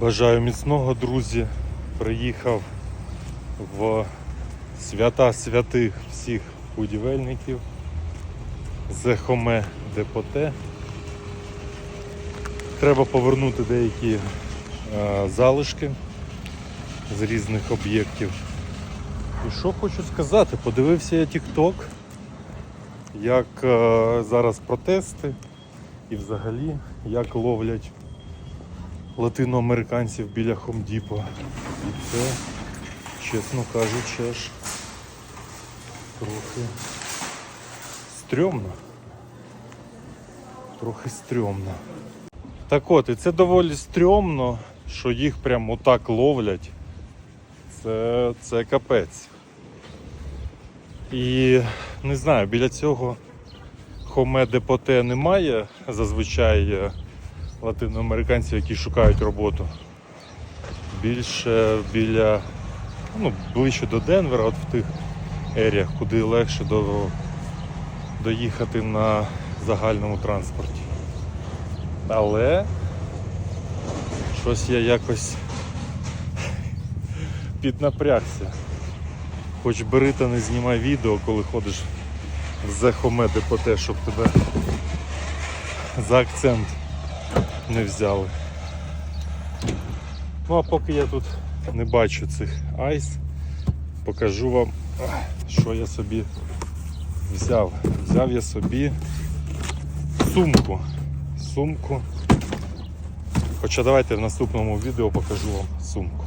Бажаю міцного, друзі. Приїхав в свята святих всіх будівельників Зехоме Депоте. Треба повернути деякі е, залишки з різних об'єктів. І що хочу сказати, подивився я TikTok, як е, зараз протести і взагалі як ловлять латиноамериканців біля Хомдіпо. І це, чесно кажучи, аж трохи стрьомно. Трохи стрьомно. Так от, і це доволі стрьомно, що їх прямо отак ловлять. Це, це капець. І не знаю, біля цього хоме депоте немає зазвичай е, латиноамериканців, які шукають роботу. Більше біля, ну, ближче до Денвера, от в тих еріях, куди легше до, доїхати на загальному транспорті. Але щось я якось піднапрягся. Хоч бери та не знімай відео, коли ходиш в зехоме депоте, щоб тебе за акцент не взяли. Ну а поки я тут не бачу цих айс, покажу вам, що я собі взяв. Взяв я собі сумку. Сумку. Хоча давайте в наступному відео покажу вам сумку.